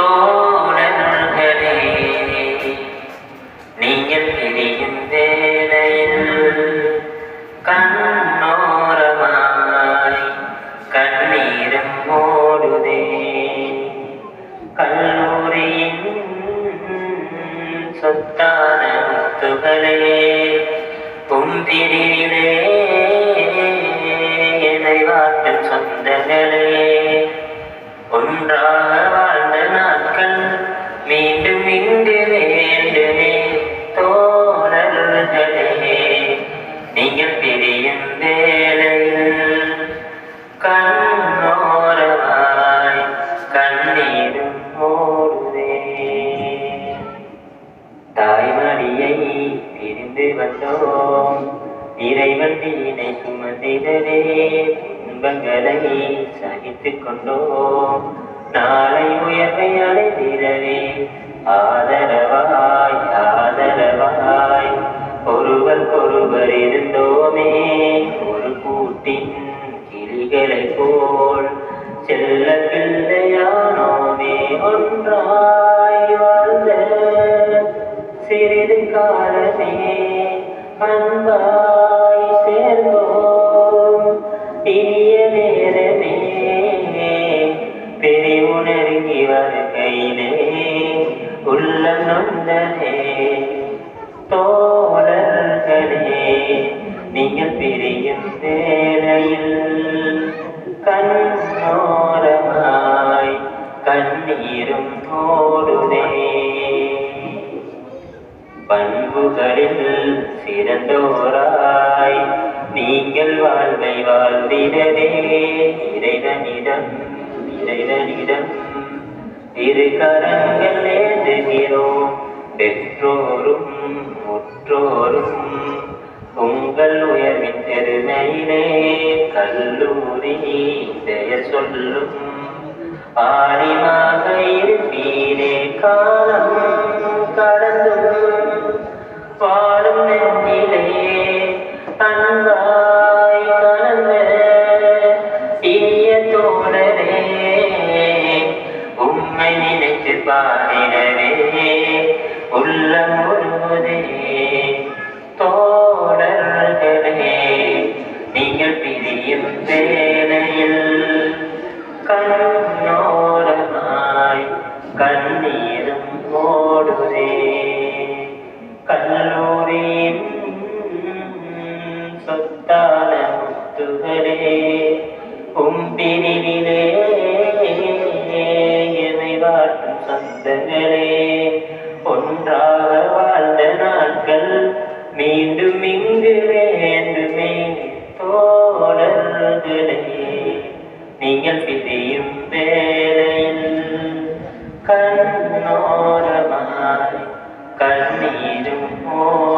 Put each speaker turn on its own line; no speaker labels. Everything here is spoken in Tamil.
தோழர்களே நீங்கள் பிரியும் வேளையில் கண்ணோரமாய் கண்ணீரம் ஓடுதே. கல்லூரியின் சொத்தான முத்துகளே பும்பிரிலே மீண்டும் வேண்டுமே. தோழர்களே நீங்கள் பிரியும் வேளையில் கண்ணோரமாய் கண்ணீரும் ஓடுதே தாய்மடியை பிரிந்து வந்தோம். இறைவன் வீணை சுமந்திடவே துன்பங்களை சகித்துக் கொண்டோம். நாளை உயர்வை அடைந்திடவே ஆதரவாய் ஆதரவாய். ஒருவருக்கொருவர் இருந்தோமே. ஒரு கூட்டின் கிளிகளை போல் செல்ல பிள்ளையானோமே. ஒன்றாய் வாழ்ந்த சிறிது காலமே அன்பாய் சேர்ந்தோம். இனிய உள்ள நொந்தனே தோழர்களே நீங்கள் பிரியும் வேளையில் கண்ணோரமாய் கண்ணீரும் போடுதே. பண்புகளில் சிறந்தோராய் நீங்கள் வாழ்வை வாழ்ந்திடவே. இறைவனிடம் இறைவனிடம் இரு கரங்களே ஏந்துகிறோம் பெற்றோரும் முற்றோரும் உங்கள் உயர்வின் பெருமையிலே கல்லூரி பெயர் சொல்லும். ஆடிமாக இருப்பீரே காலம் கடந்தும். பாடும் நெஞ்சிலே அன்பாய் கலந்த இனிய தோழரே உண்மை நினைத்து பாடிடவே கண்ணீரும் ஓடுதே கல்லூரியின் சொத்தான முத்துகளே உம்பினிலே எமை வாட்டும் சந்தங்களே ஒன்றாக வாழ்ந்த நாட்கள் மீண்டும் இங்கு வேண்டுமே தோழர்களே நீங்கள் பிரியும் பேர் 你的梦